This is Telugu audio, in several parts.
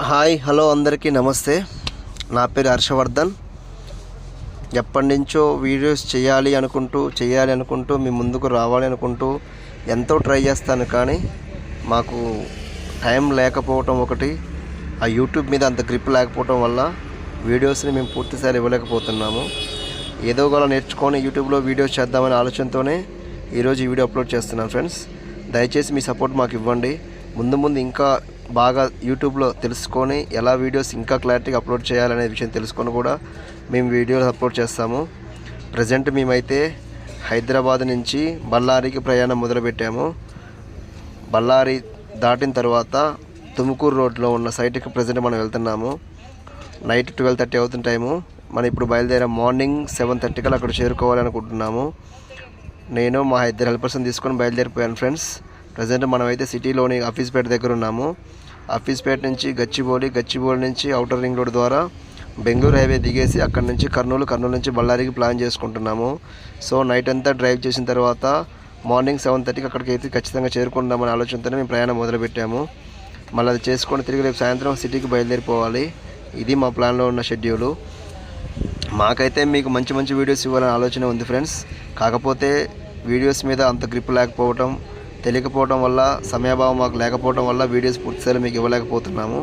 హాయ్ హలో అందరికీ నమస్తే. నా పేరు హర్షవర్ధన్. ఎప్పటి నుంచో వీడియోస్ చేయాలి అనుకుంటూ చేయాలి అనుకుంటూ మీ ముందుకు రావాలి అనుకుంటూ ఎంతో ట్రై చేస్తాను కానీ మాకు టైం లేకపోవటం ఒకటి ఆ యూట్యూబ్ మీద అంత గ్రిప్ లేకపోవటం వల్ల వీడియోస్ని మేము పూర్తిసారి ఇవ్వలేకపోతున్నాము. ఏదో గల నేర్చుకొని యూట్యూబ్లో వీడియోస్ చేద్దామనే ఆలోచనతోనే ఈరోజు ఈ వీడియో అప్లోడ్ చేస్తున్నాను ఫ్రెండ్స్. దయచేసి మీ సపోర్ట్ మాకు ఇవ్వండి. ముందు ముందు ఇంకా బాగా యూట్యూబ్లో తెలుసుకొని ఎలా వీడియోస్ ఇంకా క్లారిటీగా అప్లోడ్ చేయాలనే విషయం తెలుసుకొని కూడా మేము వీడియోలు అప్లోడ్ చేస్తాము. ప్రజెంట్ మేమైతే హైదరాబాద్ నుంచి బళ్ళారికి ప్రయాణం మొదలుపెట్టాము. బళ్ళారి దాటిన తర్వాత తుముకూరు రోడ్లో ఉన్న సైట్కి ప్రజెంట్ మనం వెళ్తున్నాము. నైట్ ట్వెల్వ్ థర్టీ అవుతున్న టైము. మనం ఇప్పుడు బయలుదేరే మార్నింగ్ సెవెన్ థర్టీకల్లా అక్కడ చేరుకోవాలనుకుంటున్నాము. నేను మా ఇద్దరు హెల్పర్స్ని తీసుకొని బయలుదేరిపోయాను ఫ్రెండ్స్. ప్రజెంట్ మనమైతే సిటీలోని ఆఫీస్పేట దగ్గర ఉన్నాము. ఆఫీస్పేట నుంచి గచ్చిబౌలి గచ్చిబౌలి నుంచి అవుటర్ రింగ్ రోడ్ ద్వారా బెంగళూరు హైవే దిగేసి అక్కడ నుంచి కర్నూలు కర్నూలు నుంచి బళ్ళారికి ప్లాన్ చేసుకుంటున్నాము. సో నైట్ అంతా డ్రైవ్ చేసిన తర్వాత మార్నింగ్ సెవెన్ థర్టీకి అక్కడికి అయితే ఖచ్చితంగా చేరుకుందామనే ఆలోచనతోనే మేము ప్రయాణం మొదలుపెట్టాము. మళ్ళీ అది చేసుకొని తిరిగి రేపు సాయంత్రం సిటీకి బయలుదేరిపోవాలి. ఇది మా ప్లాన్లో ఉన్న షెడ్యూలు. మాకైతే మీకు మంచి మంచి వీడియోస్ ఇవ్వాలని ఆలోచన ఉంది ఫ్రెండ్స్. కాకపోతే వీడియోస్ మీద అంత గ్రిప్ లేకపోవటం తెలియకపోవడం వల్ల సమయాభావం మాకు లేకపోవడం వల్ల వీడియోస్ పూర్తిస్థాయిలో మీకు ఇవ్వలేకపోతున్నాము.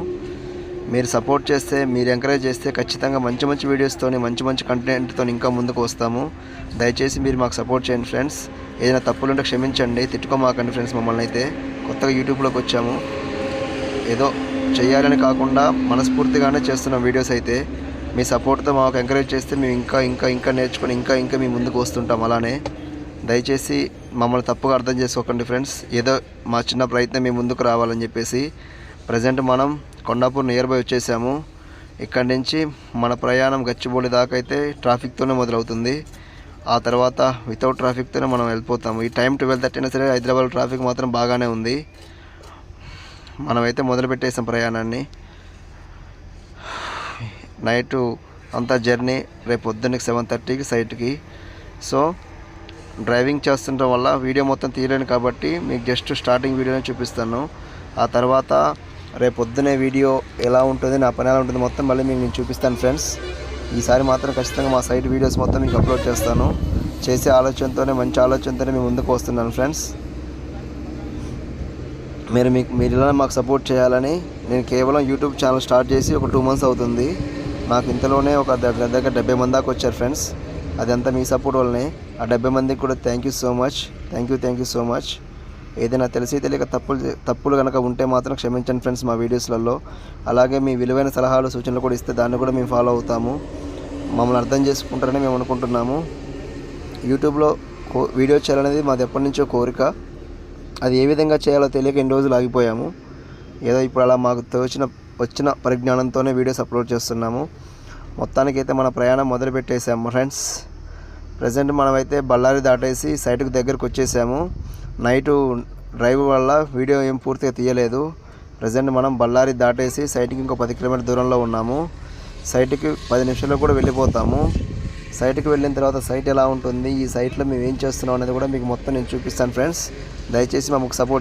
మీరు సపోర్ట్ చేస్తే మీరు ఎంకరేజ్ చేస్తే ఖచ్చితంగా మంచి మంచి వీడియోస్తో మంచి మంచి కంటెంట్తో ఇంకా ముందుకు వస్తాము. దయచేసి మీరు మాకు సపోర్ట్ చేయండి ఫ్రెండ్స్. ఏదైనా తప్పులుంటే క్షమించండి తిట్టుకోమాకండి ఫ్రెండ్స్ మమ్మల్ని అయితే. కొత్తగా యూట్యూబ్లోకి వచ్చాము. ఏదో చేయాలని కాకుండా మనస్ఫూర్తిగానే చేస్తున్న వీడియోస్ అయితే. మీ సపోర్ట్తో మాకు ఎంకరేజ్ చేస్తే మేము ఇంకా ఇంకా ఇంకా నేర్చుకొని ఇంకా ఇంకా మీ ముందుకు వస్తుంటాం అలానే. దయచేసి మమ్మల్ని తప్పుగా అర్థం చేసుకోకండి ఫ్రెండ్స్. ఏదో మా చిన్న ప్రయత్నం మీ ముందుకు రావాలని చెప్పేసి ప్రజెంట్ మనం కొండాపూర్ నియర్ బై వచ్చేసాము. ఇక్కడి నుంచి మన ప్రయాణం గచ్చిబౌలి దాకా అయితే ట్రాఫిక్తోనే మొదలవుతుంది. ఆ తర్వాత వితౌట్ ట్రాఫిక్తోనే మనం వెళ్ళిపోతాము. ఈ టైం ట్వెల్వ్ థర్టీ అయినా సరే హైదరాబాద్ ట్రాఫిక్ మాత్రం బాగానే ఉంది. మనమైతే మొదలుపెట్టేసాం ప్రయాణాన్ని. నైట్ అంతా జర్నీ రేపు పొద్దున్నకి సెవెన్ థర్టీకి సైట్కి సో డ్రైవింగ్ చేస్తుండడం వల్ల వీడియో మొత్తం తీయలేను కాబట్టి మీకు జస్ట్ స్టార్టింగ్ వీడియోనే చూపిస్తాను. ఆ తర్వాత రేపు పొద్దునే వీడియో ఎలా ఉంటుంది నా పని ఎలా ఉంటుంది మొత్తం మళ్ళీ మీకు నేను చూపిస్తాను ఫ్రెండ్స్. ఈసారి మాత్రం ఖచ్చితంగా మా సైట్ వీడియోస్ మొత్తం మీకు అప్లోడ్ చేస్తాను. చేసే ఆలోచనతోనే మంచి ఆలోచనతోనే మేము ముందుకు వస్తున్నాను ఫ్రెండ్స్. మీరు మీకు మీరు ఇలా మాకు సపోర్ట్ చేయాలని నేను కేవలం యూట్యూబ్ ఛానల్ స్టార్ట్ చేసి ఒక టూ మంత్స్ అవుతుంది. నాకు ఇంతలోనే ఒక దగ్గర దగ్గర డెబ్బై మంది దాకా వచ్చారు ఫ్రెండ్స్. అదంతా మీ సపోర్ట్ వల్లనే. ఆ డెబ్బై మందికి కూడా thank you so much thank you thank you so much ఏదైనా తెలిసి తెలియక తప్పులు తప్పులు కనుక ఉంటే మాత్రం క్షమించండి ఫ్రెండ్స్ మా వీడియోస్లలో అలాగే మీ విలువైన సలహాలు సూచనలు కూడా ఇస్తే దాన్ని కూడా మేము ఫాలో అవుతాము. మమ్మల్ని అర్థం చేసుకుంటారని మేము అనుకుంటున్నాము. యూట్యూబ్లో కో వీడియో చేయాలనేది మాది ఎప్పటి నుంచో కోరిక. అది ఏ విధంగా చేయాలో తెలియక ఎన్ని రోజులు ఆగిపోయాము. ఏదో ఇప్పుడు అలా మాకు తోచిన వచ్చిన పరిజ్ఞానంతోనే వీడియోస్ అప్లోడ్ చేస్తున్నాము. మొత్తానికైతే మన ప్రయాణం మొదలుపెట్టేసాము ఫ్రెండ్స్ ప్రజెంట్ మనమైతే బళ్ళారి దాటేసి సైట్కి దగ్గరకు వచ్చేసాము. నైటు డ్రైవ్ వల్ల వీడియో ఏం పూర్తిగా తీయలేదు. ప్రజెంట్ మనం బళ్ళారి దాటేసి సైట్కి ఇంకో పది కిలోమీటర్ దూరంలో ఉన్నాము. సైట్కి పది నిమిషాల్లో కూడా వెళ్ళిపోతాము. సైట్కి వెళ్ళిన తర్వాత సైట్ ఎలా ఉంటుంది? ఈ సైట్లో మేము ఏం చేస్తున్నాం అనేది కూడా మీకు మొత్తం నేను చూపిస్తాను ఫ్రెండ్స్. దయచేసి మాకు సపోర్ట్